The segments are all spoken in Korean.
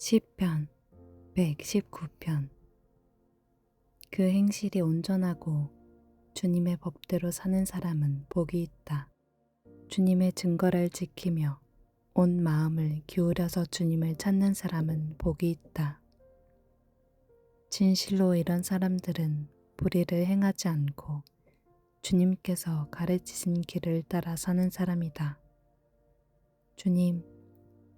시편 119편 그 행실이 온전하고 주님의 법대로 사는 사람은 복이 있다. 주님의 증거를 지키며 온 마음을 기울여서 주님을 찾는 사람은 복이 있다. 진실로 이런 사람들은 불의를 행하지 않고 주님께서 가르치신 길을 따라 사는 사람이다. 주님,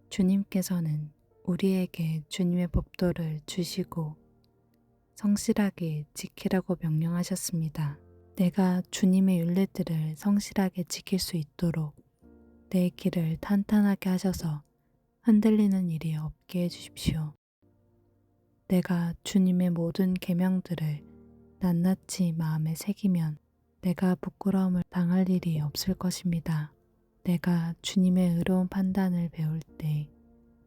주님께서는 우리에게 주님의 법도를 주시고 성실하게 지키라고 명령하셨습니다. 내가 주님의 윤례들을 성실하게 지킬 수 있도록 내 길을 탄탄하게 하셔서 흔들리는 일이 없게 해주십시오. 내가 주님의 모든 계명들을 낱낱이 마음에 새기면 내가 부끄러움을 당할 일이 없을 것입니다. 내가 주님의 의로운 판단을 배울 때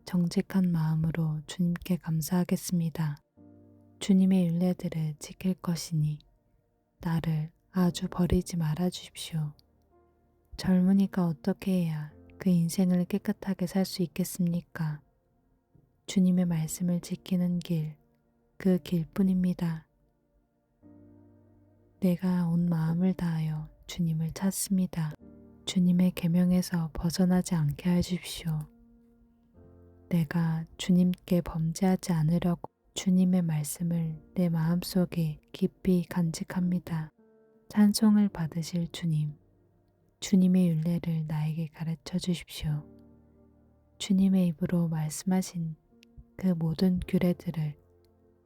정직한 마음으로 주님께 감사하겠습니다. 주님의 윤례들을 지킬 것이니 나를 아주 버리지 말아 주십시오. 젊으니까 어떻게 해야 그 인생을 깨끗하게 살 수 있겠습니까? 주님의 말씀을 지키는 길, 그 길뿐입니다. 내가 온 마음을 다하여 주님을 찾습니다. 주님의 계명에서 벗어나지 않게 해 주십시오. 내가 주님께 범죄하지 않으려고 주님의 말씀을 내 마음속에 깊이 간직합니다. 찬송을 받으실 주님, 주님의 윤례를 나에게 가르쳐 주십시오. 주님의 입으로 말씀하신 그 모든 규례들을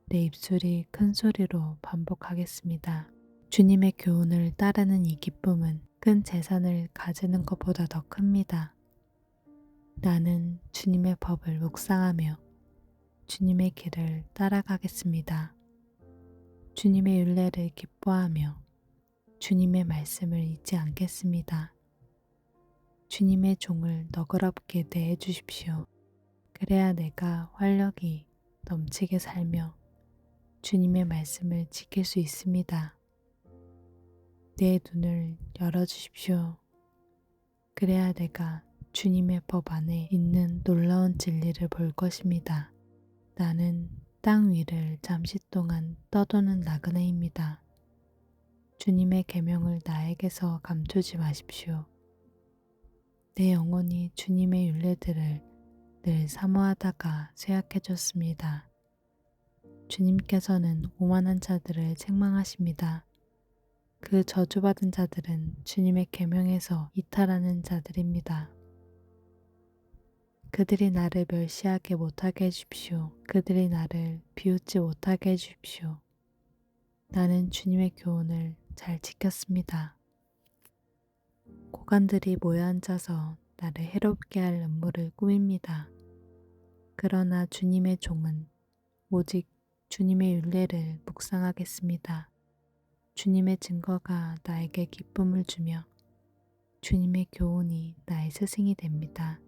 내 입술이 큰 소리로 반복하겠습니다. 주님의 교훈을 따르는 이 기쁨은 큰 재산을 가지는 것보다 더 큽니다. 나는 주님의 법을 묵상하며 주님의 길을 따라가겠습니다. 주님의 윤례를 기뻐하며 주님의 말씀을 잊지 않겠습니다. 주님의 종을 너그럽게 대해 주십시오. 그래야 내가 활력이 넘치게 살며 주님의 말씀을 지킬 수 있습니다. 내 눈을 열어 주십시오. 그래야 내가 주님의 법 안에 있는 놀라운 진리를 볼 것입니다. 나는 땅 위를 잠시 동안 떠도는 나그네입니다. 주님의 계명을 나에게서 감추지 마십시오. 내 영혼이 주님의 윤례들을 늘 사모하다가 쇠약해졌습니다. 주님께서는 오만한 자들을 책망하십니다. 그 저주받은 자들은 주님의 계명에서 이탈하는 자들입니다. 그들이 나를 멸시하게 못하게 해주십시오. 그들이 나를 비웃지 못하게 해주십시오. 나는 주님의 교훈을 잘 지켰습니다. 고관들이 모여 앉아서 나를 해롭게 할 음모를 꾸밉니다. 그러나 주님의 종은 오직 주님의 윤례를 묵상하겠습니다. 주님의 증거가 나에게 기쁨을 주며 주님의 교훈이 나의 스승이 됩니다.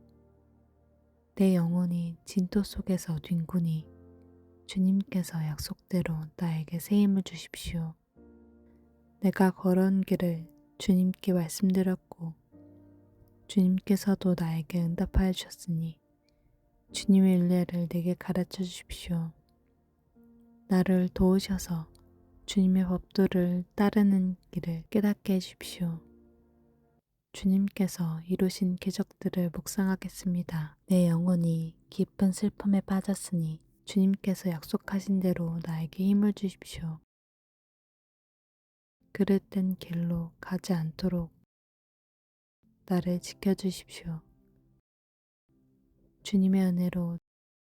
내 영혼이 진토 속에서 뒹구니 주님께서 약속대로 나에게 새 힘을 주십시오. 내가 걸어온 길을 주님께 말씀드렸고 주님께서도 나에게 응답하여 주셨으니 주님의 윤례를 내게 가르쳐 주십시오. 나를 도우셔서 주님의 법도를 따르는 길을 깨닫게 해주십시오. 주님께서 이루신 기적들을 묵상하겠습니다. 내 영혼이 깊은 슬픔에 빠졌으니 주님께서 약속하신 대로 나에게 힘을 주십시오. 그릇된 길로 가지 않도록 나를 지켜주십시오. 주님의 은혜로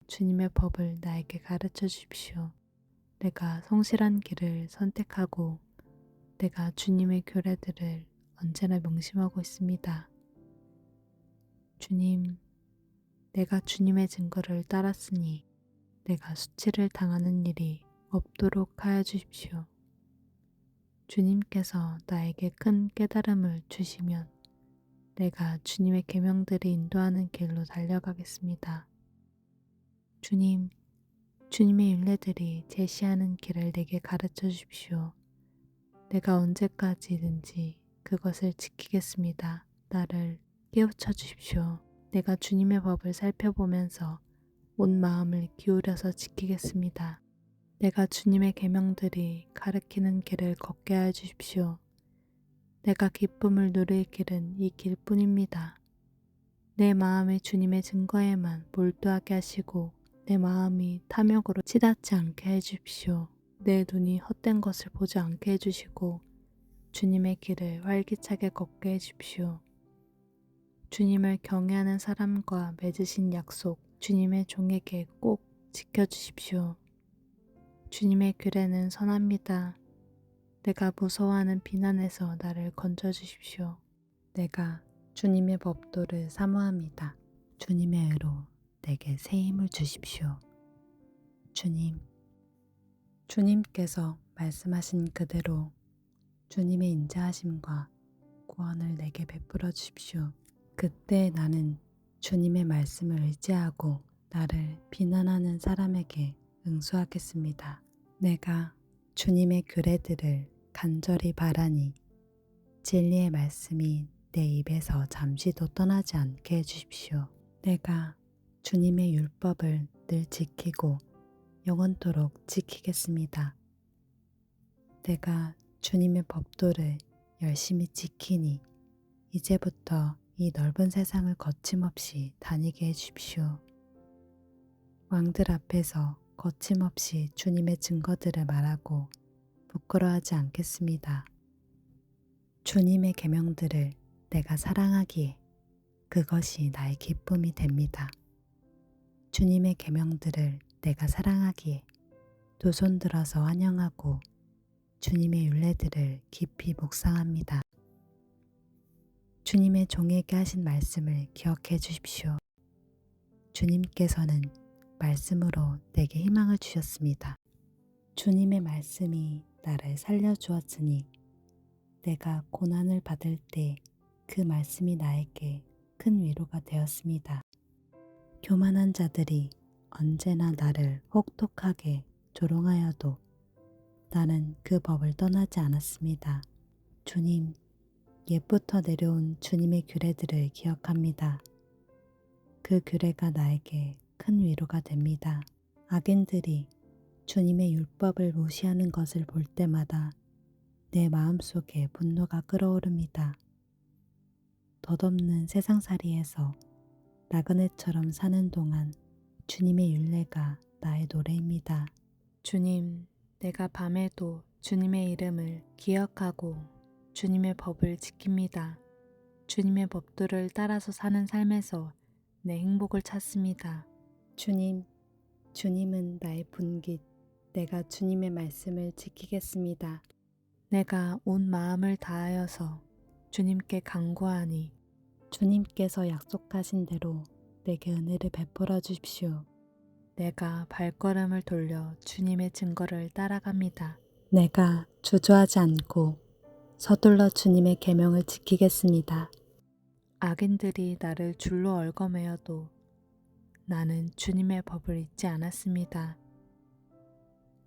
주님의 법을 나에게 가르쳐 주십시오. 내가 성실한 길을 선택하고 내가 주님의 교례들을 언제나 명심하고 있습니다. 주님, 내가 주님의 증거를 따랐으니 내가 수치를 당하는 일이 없도록 하여 주십시오. 주님께서 나에게 큰 깨달음을 주시면 내가 주님의 계명들이 인도하는 길로 달려가겠습니다. 주님, 주님의 윤례들이 제시하는 길을 내게 가르쳐 주십시오. 내가 언제까지든지 그것을 지키겠습니다. 나를 깨우쳐 주십시오. 내가 주님의 법을 살펴보면서 온 마음을 기울여서 지키겠습니다. 내가 주님의 계명들이 가르치는 길을 걷게 하여 주십시오. 내가 기쁨을 누릴 길은 이 길뿐입니다. 내 마음이 주님의 증거에만 몰두하게 하시고 내 마음이 탐욕으로 치닫지 않게 해주십시오. 내 눈이 헛된 것을 보지 않게 해주시고 주님의 길을 활기차게 걷게 해주십시오. 주님을 경외하는 사람과 맺으신 약속 주님의 종에게 꼭 지켜주십시오. 주님의 규례는 선합니다. 내가 무서워하는 비난에서 나를 건져주십시오. 내가 주님의 법도를 사모합니다. 주님의 의로 내게 새 힘을 주십시오. 주님, 주님께서 말씀하신 그대로 주님의 인자하심과 구원을 내게 베풀어 주십시오. 그때 나는 주님의 말씀을 의지하고 나를 비난하는 사람에게 응수하겠습니다. 내가 주님의 규례들을 간절히 바라니 진리의 말씀이 내 입에서 잠시도 떠나지 않게 해주십시오. 내가 주님의 율법을 늘 지키고 영원토록 지키겠습니다. 내가 주님의 법도를 열심히 지키니 이제부터 이 넓은 세상을 거침없이 다니게 해주십시오. 왕들 앞에서 거침없이 주님의 증거들을 말하고 부끄러워하지 않겠습니다. 주님의 계명들을 내가 사랑하기에 그것이 나의 기쁨이 됩니다. 주님의 계명들을 내가 사랑하기에 두 손 들어서 환영하고 주님의 윤례들을 깊이 묵상합니다. 주님의 종에게 하신 말씀을 기억해 주십시오. 주님께서는 말씀으로 내게 희망을 주셨습니다. 주님의 말씀이 나를 살려주었으니 내가 고난을 받을 때 그 말씀이 나에게 큰 위로가 되었습니다. 교만한 자들이 언제나 나를 혹독하게 조롱하여도 나는 그 법을 떠나지 않았습니다. 주님, 옛부터 내려온 주님의 규례들을 기억합니다. 그 규례가 나에게 큰 위로가 됩니다. 악인들이 주님의 율법을 무시하는 것을 볼 때마다 내 마음속에 분노가 끓어오릅니다. 덧없는 세상살이에서 나그네처럼 사는 동안 주님의 윤례가 나의 노래입니다. 주님, 내가 밤에도 주님의 이름을 기억하고 주님의 법을 지킵니다. 주님의 법도를 따라서 사는 삶에서 내 행복을 찾습니다. 주님, 주님은 나의 분깃. 내가 주님의 말씀을 지키겠습니다. 내가 온 마음을 다하여서 주님께 간구하니 주님께서 약속하신 대로 내게 은혜를 베풀어 주십시오. 내가 발걸음을 돌려 주님의 증거를 따라갑니다. 내가 주저하지 않고 서둘러 주님의 계명을 지키겠습니다. 악인들이 나를 줄로 얽어매어도 나는 주님의 법을 잊지 않았습니다.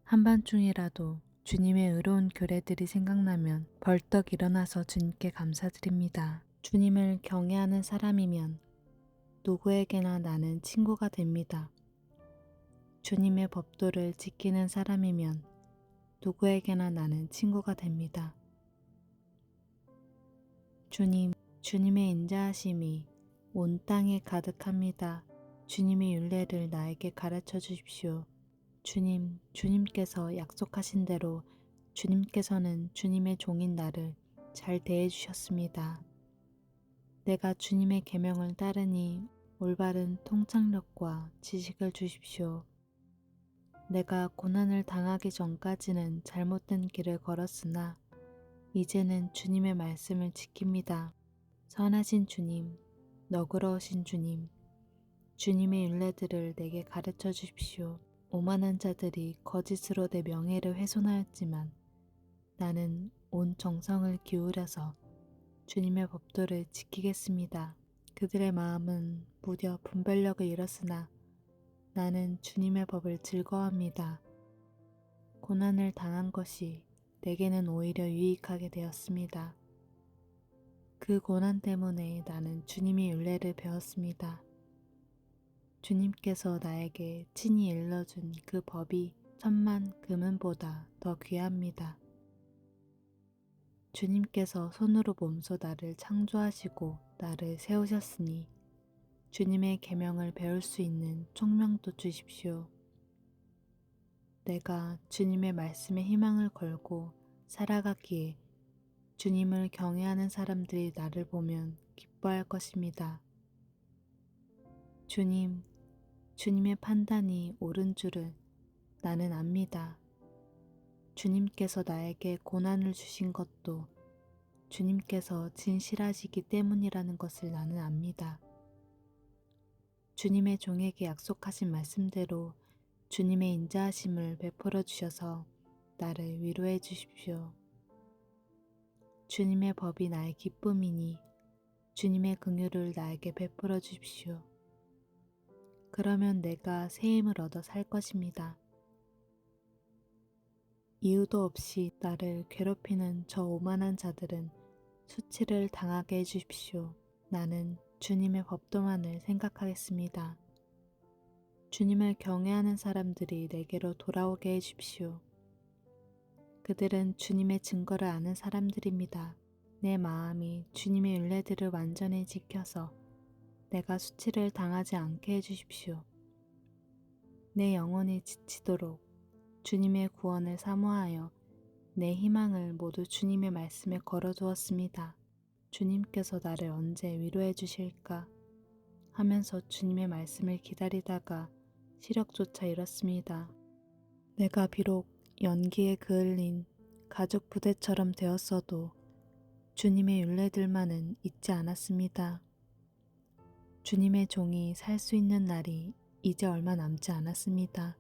한밤중이라도 주님의 의로운 규례들이 생각나면 벌떡 일어나서 주님께 감사드립니다. 주님을 경외하는 사람이면 누구에게나 나는 친구가 됩니다. 주님의 법도를 지키는 사람이면 누구에게나 나는 친구가 됩니다. 주님, 주님의 인자하심이 온 땅에 가득합니다. 주님의 윤례를 나에게 가르쳐 주십시오. 주님, 주님께서 약속하신 대로 주님께서는 주님의 종인 나를 잘 대해 주셨습니다. 내가 주님의 계명을 따르니 올바른 통찰력과 지식을 주십시오. 내가 고난을 당하기 전까지는 잘못된 길을 걸었으나 이제는 주님의 말씀을 지킵니다. 선하신 주님, 너그러우신 주님, 주님의 윤례들을 내게 가르쳐 주십시오. 오만한 자들이 거짓으로 내 명예를 훼손하였지만 나는 온 정성을 기울여서 주님의 법도를 지키겠습니다. 그들의 마음은 무려 분별력을 잃었으나 나는 주님의 법을 즐거워합니다. 고난을 당한 것이 내게는 오히려 유익하게 되었습니다. 그 고난 때문에 나는 주님의 윤례를 배웠습니다. 주님께서 나에게 친히 일러준 그 법이 천만 금은보다 더 귀합니다. 주님께서 손으로 몸소 나를 창조하시고 나를 세우셨으니 주님의 계명을 배울 수 있는 총명도 주십시오. 내가 주님의 말씀에 희망을 걸고 살아가기에 주님을 경외하는 사람들이 나를 보면 기뻐할 것입니다. 주님, 주님의 판단이 옳은 줄을 나는 압니다. 주님께서 나에게 고난을 주신 것도 주님께서 진실하시기 때문이라는 것을 나는 압니다. 주님의 종에게 약속하신 말씀대로 주님의 인자하심을 베풀어 주셔서 나를 위로해 주십시오. 주님의 법이 나의 기쁨이니 주님의 긍휼을 나에게 베풀어 주십시오. 그러면 내가 새 힘을 얻어 살 것입니다. 이유도 없이 나를 괴롭히는 저 오만한 자들은 수치를 당하게 해주십시오. 나는 주님의 법도만을 생각하겠습니다. 주님을 경외하는 사람들이 내게로 돌아오게 해주십시오. 그들은 주님의 증거를 아는 사람들입니다. 내 마음이 주님의 윤례들을 완전히 지켜서 내가 수치를 당하지 않게 해주십시오. 내 영혼이 지치도록 주님의 구원을 사모하여 내 희망을 모두 주님의 말씀에 걸어두었습니다. 주님께서 나를 언제 위로해 주실까 하면서 주님의 말씀을 기다리다가 시력조차 잃었습니다. 내가 비록 연기에 그을린 가죽 부대처럼 되었어도 주님의 윤례들만은 잊지 않았습니다. 주님의 종이 살 수 있는 날이 이제 얼마 남지 않았습니다.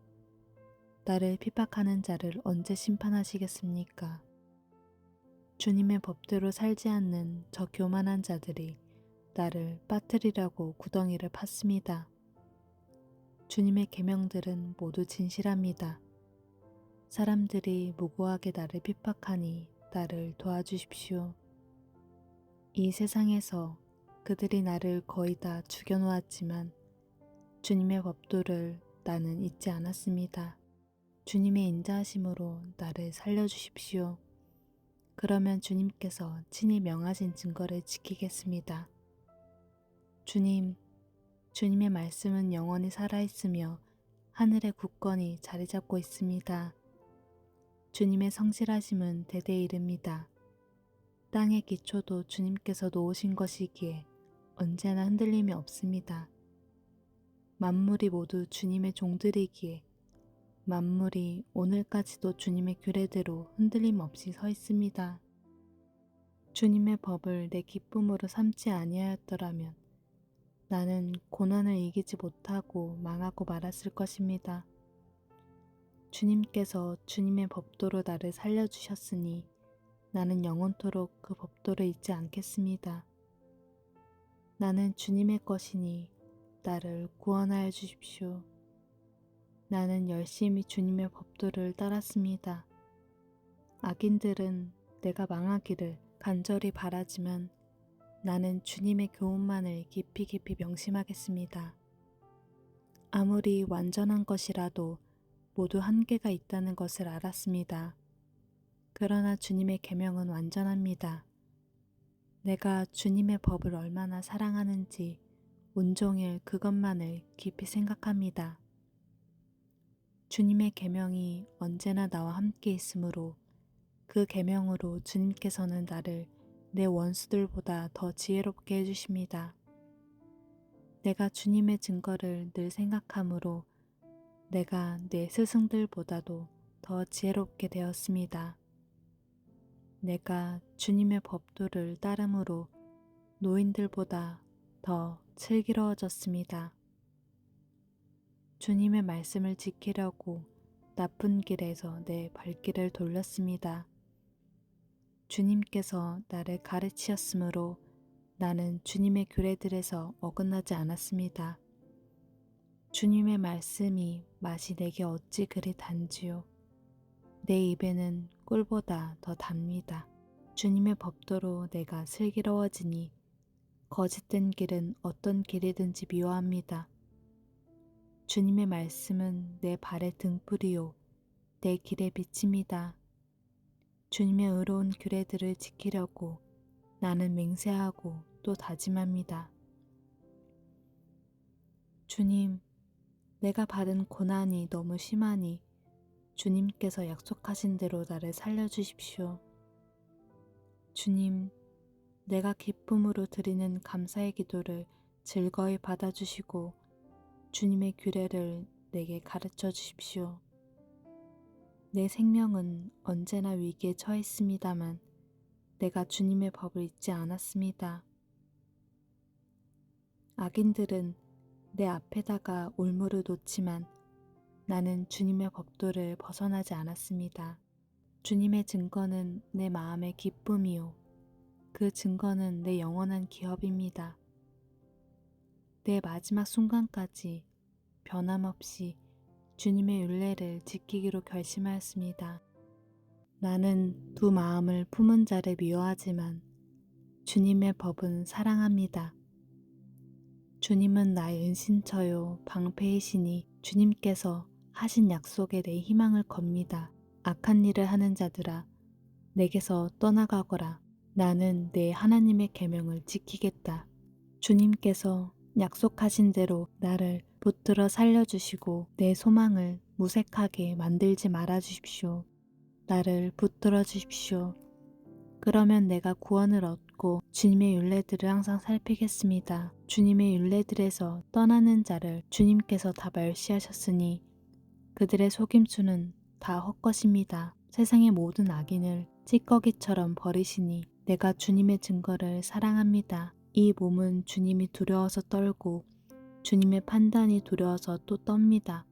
나를 핍박하는 자를 언제 심판하시겠습니까? 주님의 법대로 살지 않는 저 교만한 자들이 나를 빠뜨리라고 구덩이를 팠습니다. 주님의 계명들은 모두 진실합니다. 사람들이 무고하게 나를 핍박하니 나를 도와주십시오. 이 세상에서 그들이 나를 거의 다 죽여놓았지만 주님의 법도를 나는 잊지 않았습니다. 주님의 인자하심으로 나를 살려주십시오. 그러면 주님께서 친히 명하신 증거를 지키겠습니다. 주님, 주님의 말씀은 영원히 살아있으며 하늘의 굳건히 자리 잡고 있습니다. 주님의 성실하심은 대대 이릅니다. 땅의 기초도 주님께서 놓으신 것이기에 언제나 흔들림이 없습니다. 만물이 모두 주님의 종들이기에 만물이 오늘까지도 주님의 규례대로 흔들림 없이 서 있습니다. 주님의 법을 내 기쁨으로 삼지 아니하였더라면 나는 고난을 이기지 못하고 망하고 말았을 것입니다. 주님께서 주님의 법도로 나를 살려주셨으니 나는 영원토록 그 법도를 잊지 않겠습니다. 나는 주님의 것이니 나를 구원하여 주십시오. 나는 열심히 주님의 법도를 따랐습니다. 악인들은 내가 망하기를 간절히 바라지만 나는 주님의 교훈만을 깊이 깊이 명심하겠습니다. 아무리 완전한 것이라도 모두 한계가 있다는 것을 알았습니다. 그러나 주님의 계명은 완전합니다. 내가 주님의 법을 얼마나 사랑하는지 온종일 그것만을 깊이 생각합니다. 주님의 계명이 언제나 나와 함께 있으므로 그 계명으로 주님께서는 나를 내 원수들보다 더 지혜롭게 해주십니다. 내가 주님의 증거를 늘 생각하므로 내가 내 스승들보다도 더 지혜롭게 되었습니다. 내가 주님의 법도를 따름으로 노인들보다 더 슬기로워졌습니다. 주님의 말씀을 지키려고 나쁜 길에서 내 발길을 돌렸습니다. 주님께서 나를 가르치셨으므로 나는 주님의 규례들에서 어긋나지 않았습니다. 주님의 말씀이 맛이 내게 어찌 그리 단지요. 내 입에는 꿀보다 더 답니다. 주님의 법도로 내가 슬기로워지니 거짓된 길은 어떤 길이든지 미워합니다. 주님의 말씀은 내 발의 등불이요 내 길의 빛입니다. 주님의 의로운 규례들을 지키려고 나는 맹세하고 또 다짐합니다. 주님, 내가 받은 고난이 너무 심하니 주님께서 약속하신 대로 나를 살려주십시오. 주님, 내가 기쁨으로 드리는 감사의 기도를 즐거이 받아주시고 주님의 규례를 내게 가르쳐 주십시오. 내 생명은 언제나 위기에 처했습니다만 내가 주님의 법을 잊지 않았습니다. 악인들은 내 앞에다가 올무를 놓지만 나는 주님의 법도를 벗어나지 않았습니다. 주님의 증거는 내 마음의 기쁨이요. 그 증거는 내 영원한 기업입니다. 내 마지막 순간까지 변함없이 주님의 윤례를 지키기로 결심하였습니다. 나는 두 마음을 품은 자를 미워하지만 주님의 법은 사랑합니다. 주님은 나의 은신처요 방패이시니 주님께서 하신 약속에 내 희망을 겁니다. 악한 일을 하는 자들아 내게서 떠나가거라. 나는 내 하나님의 계명을 지키겠다. 주님께서 약속하신 대로 나를 붙들어 살려주시고 내 소망을 무색하게 만들지 말아 주십시오. 나를 붙들어 주십시오. 그러면 내가 구원을 얻고 주님의 윤례들을 항상 살피겠습니다. 주님의 윤례들에서 떠나는 자를 주님께서 다 멸시하셨으니 그들의 속임수는 다 헛것입니다. 세상의 모든 악인을 찌꺼기처럼 버리시니 내가 주님의 증거를 사랑합니다. 이 몸은 주님이 두려워서 떨고 주님의 판단이 두려워서 또 떱니다.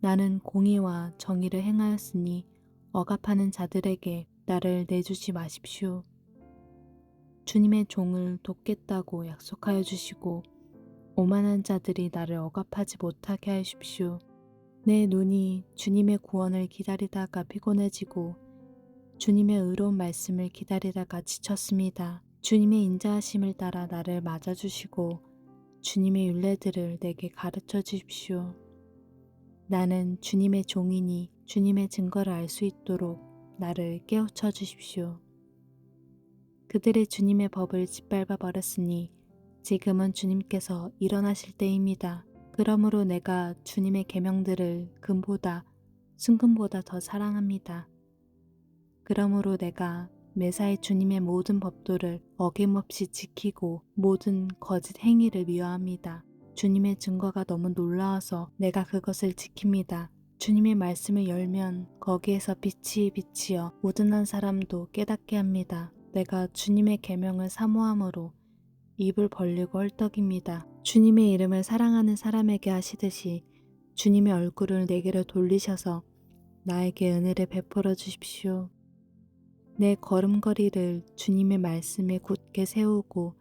나는 공의와 정의를 행하였으니 억압하는 자들에게 나를 내주지 마십시오. 주님의 종을 돕겠다고 약속하여 주시고 오만한 자들이 나를 억압하지 못하게 하십시오. 내 눈이 주님의 구원을 기다리다가 피곤해지고 주님의 의로운 말씀을 기다리다가 지쳤습니다. 주님의 인자하심을 따라 나를 맞아주시고 주님의 윤례들을 내게 가르쳐 주십시오. 나는 주님의 종이니 주님의 증거를 알 수 있도록 나를 깨우쳐 주십시오. 그들의 주님의 법을 짓밟아 버렸으니 지금은 주님께서 일어나실 때입니다. 그러므로 내가 주님의 계명들을 금보다 순금보다 더 사랑합니다. 그러므로 내가 매사에 주님의 모든 법도를 어김없이 지키고 모든 거짓 행위를 미워합니다. 주님의 증거가 너무 놀라워서 내가 그것을 지킵니다. 주님의 말씀을 열면 거기에서 빛이 비치어 우둔한 사람도 깨닫게 합니다. 내가 주님의 계명을 사모함으로 입을 벌리고 헐떡입니다. 주님의 이름을 사랑하는 사람에게 하시듯이 주님의 얼굴을 내게로 돌리셔서 나에게 은혜를 베풀어 주십시오. 내 걸음걸이를 주님의 말씀에 굳게 세우고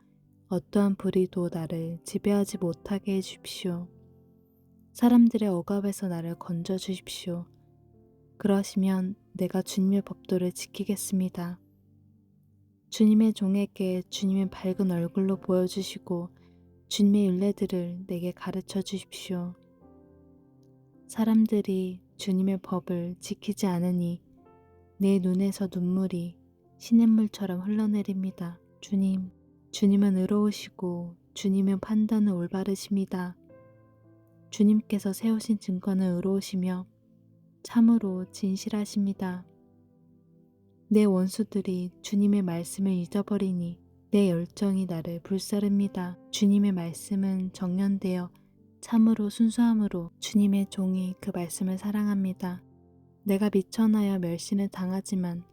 어떠한 불의도 나를 지배하지 못하게 해 주십시오. 사람들의 억압에서 나를 건져 주십시오. 그러시면 내가 주님의 법도를 지키겠습니다. 주님의 종에게 주님의 밝은 얼굴로 보여주시고 주님의 윤례들을 내게 가르쳐 주십시오. 사람들이 주님의 법을 지키지 않으니 내 눈에서 눈물이 시냇물처럼 흘러내립니다. 주님, 주님은 의로우시고 주님의 판단은 올바르십니다. 주님께서 세우신 증거는 의로우시며 참으로 진실하십니다. 내 원수들이 주님의 말씀을 잊어버리니 내 열정이 나를 불사릅니다. 주님의 말씀은 정연되어 참으로 순수함으로 주님의 종이 그 말씀을 사랑합니다. 내가 미천하여 멸신을 당하지만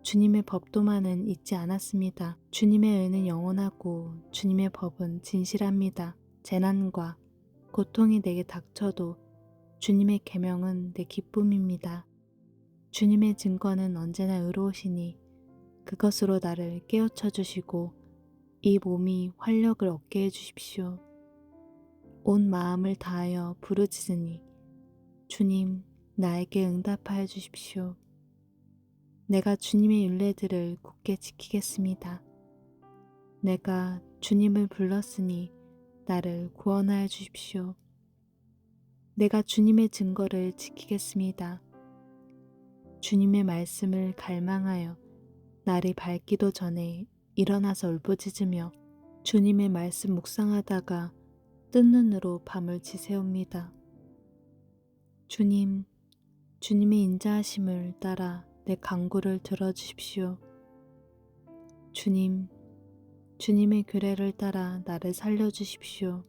주님의 법도만은 잊지 않았습니다. 주님의 은은 영원하고 주님의 법은 진실합니다. 재난과 고통이 내게 닥쳐도 주님의 계명은 내 기쁨입니다. 주님의 증거는 언제나 의로우시니 그것으로 나를 깨우쳐 주시고 이 몸이 활력을 얻게 해 주십시오. 온 마음을 다하여 부르짖으니 주님 나에게 응답하여 주십시오. 내가 주님의 윤례들을 굳게 지키겠습니다. 내가 주님을 불렀으니 나를 구원하여 주십시오. 내가 주님의 증거를 지키겠습니다. 주님의 말씀을 갈망하여 날이 밝기도 전에 일어나서 울부짖으며 주님의 말씀 묵상하다가 뜬 눈으로 밤을 지새웁니다. 주님, 주님의 인자하심을 따라 내 간구를 들어주십시오. 주님, 주님의 규례를 따라 나를 살려주십시오.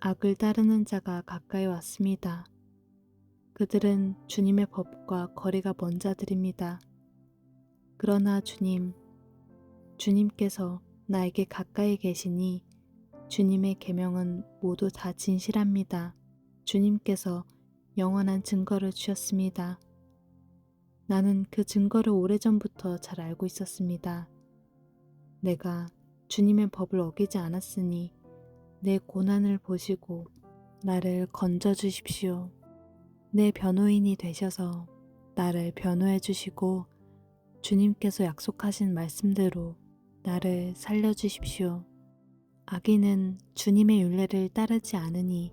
악을 따르는 자가 가까이 왔습니다. 그들은 주님의 법과 거리가 먼 자들입니다. 그러나 주님, 주님께서 나에게 가까이 계시니 주님의 계명은 모두 다 진실합니다. 주님께서 영원한 증거를 주셨습니다. 나는 그 증거를 오래전부터 잘 알고 있었습니다. 내가 주님의 법을 어기지 않았으니 내 고난을 보시고 나를 건져 주십시오. 내 변호인이 되셔서 나를 변호해 주시고 주님께서 약속하신 말씀대로 나를 살려 주십시오. 악인은 주님의 윤례를 따르지 않으니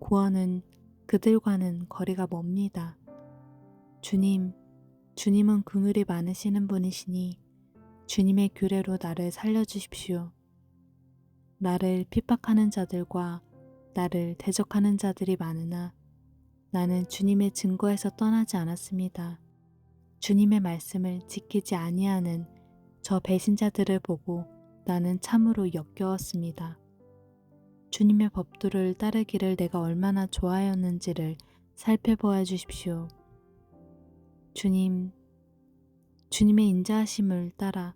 구원은 그들과는 거리가 멉니다. 주님, 주님은 긍휼이 많으시는 분이시니 주님의 규례로 나를 살려주십시오. 나를 핍박하는 자들과 나를 대적하는 자들이 많으나 나는 주님의 증거에서 떠나지 않았습니다. 주님의 말씀을 지키지 아니하는 저 배신자들을 보고 나는 참으로 역겨웠습니다. 주님의 법도를 따르기를 내가 얼마나 좋아하였는지를 살펴보아 주십시오. 주님, 주님의 인자하심을 따라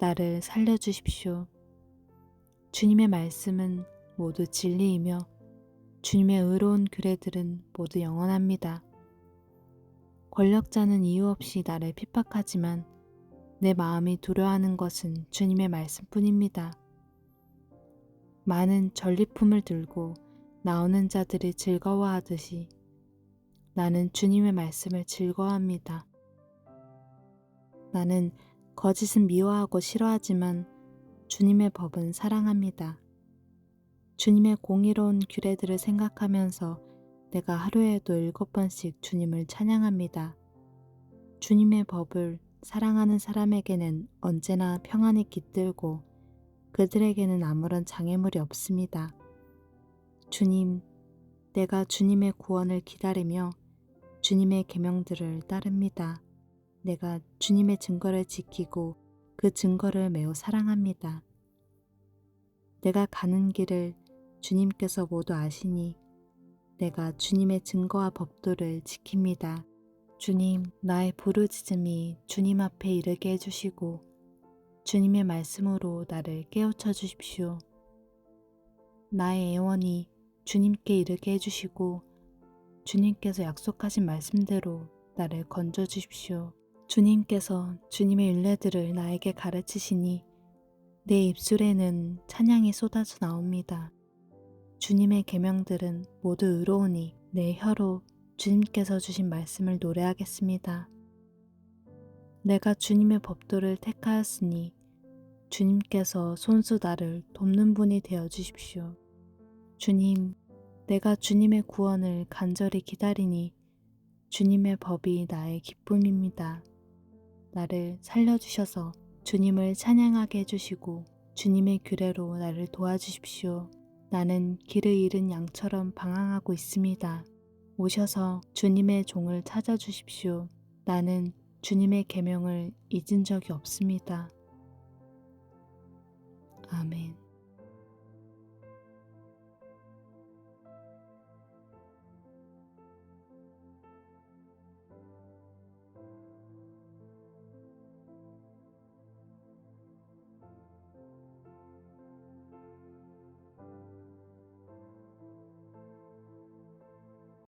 나를 살려주십시오. 주님의 말씀은 모두 진리이며 주님의 의로운 규례들은 모두 영원합니다. 권력자는 이유 없이 나를 핍박하지만 내 마음이 두려워하는 것은 주님의 말씀뿐입니다. 많은 전리품을 들고 나오는 자들이 즐거워하듯이 나는 주님의 말씀을 즐거워합니다. 나는 거짓은 미워하고 싫어하지만 주님의 법은 사랑합니다. 주님의 공의로운 규례들을 생각하면서 내가 하루에도 일곱 번씩 주님을 찬양합니다. 주님의 법을 사랑하는 사람에게는 언제나 평안이 깃들고 그들에게는 아무런 장애물이 없습니다. 주님, 내가 주님의 구원을 기다리며 주님의 계명들을 따릅니다. 내가 주님의 증거를 지키고 그 증거를 매우 사랑합니다. 내가 가는 길을 주님께서 모두 아시니 내가 주님의 증거와 법도를 지킵니다. 주님, 나의 부르짖음이 주님 앞에 이르게 해주시고 주님의 말씀으로 나를 깨우쳐 주십시오. 나의 애원이 주님께 이르게 해주시고 주님께서 약속하신 말씀대로 나를 건져 주십시오. 주님께서 주님의 윤례들을 나에게 가르치시니 내 입술에는 찬양이 쏟아져 나옵니다. 주님의 계명들은 모두 의로우니 내 혀로 주님께서 주신 말씀을 노래하겠습니다. 내가 주님의 법도를 택하였으니 주님께서 손수 나를 돕는 분이 되어 주십시오. 주님, 내가 주님의 구원을 간절히 기다리니 주님의 법이 나의 기쁨입니다. 나를 살려주셔서 주님을 찬양하게 해주시고 주님의 규례로 나를 도와주십시오. 나는 길을 잃은 양처럼 방황하고 있습니다. 오셔서 주님의 종을 찾아주십시오. 나는 주님의 계명을 잊은 적이 없습니다. 아멘.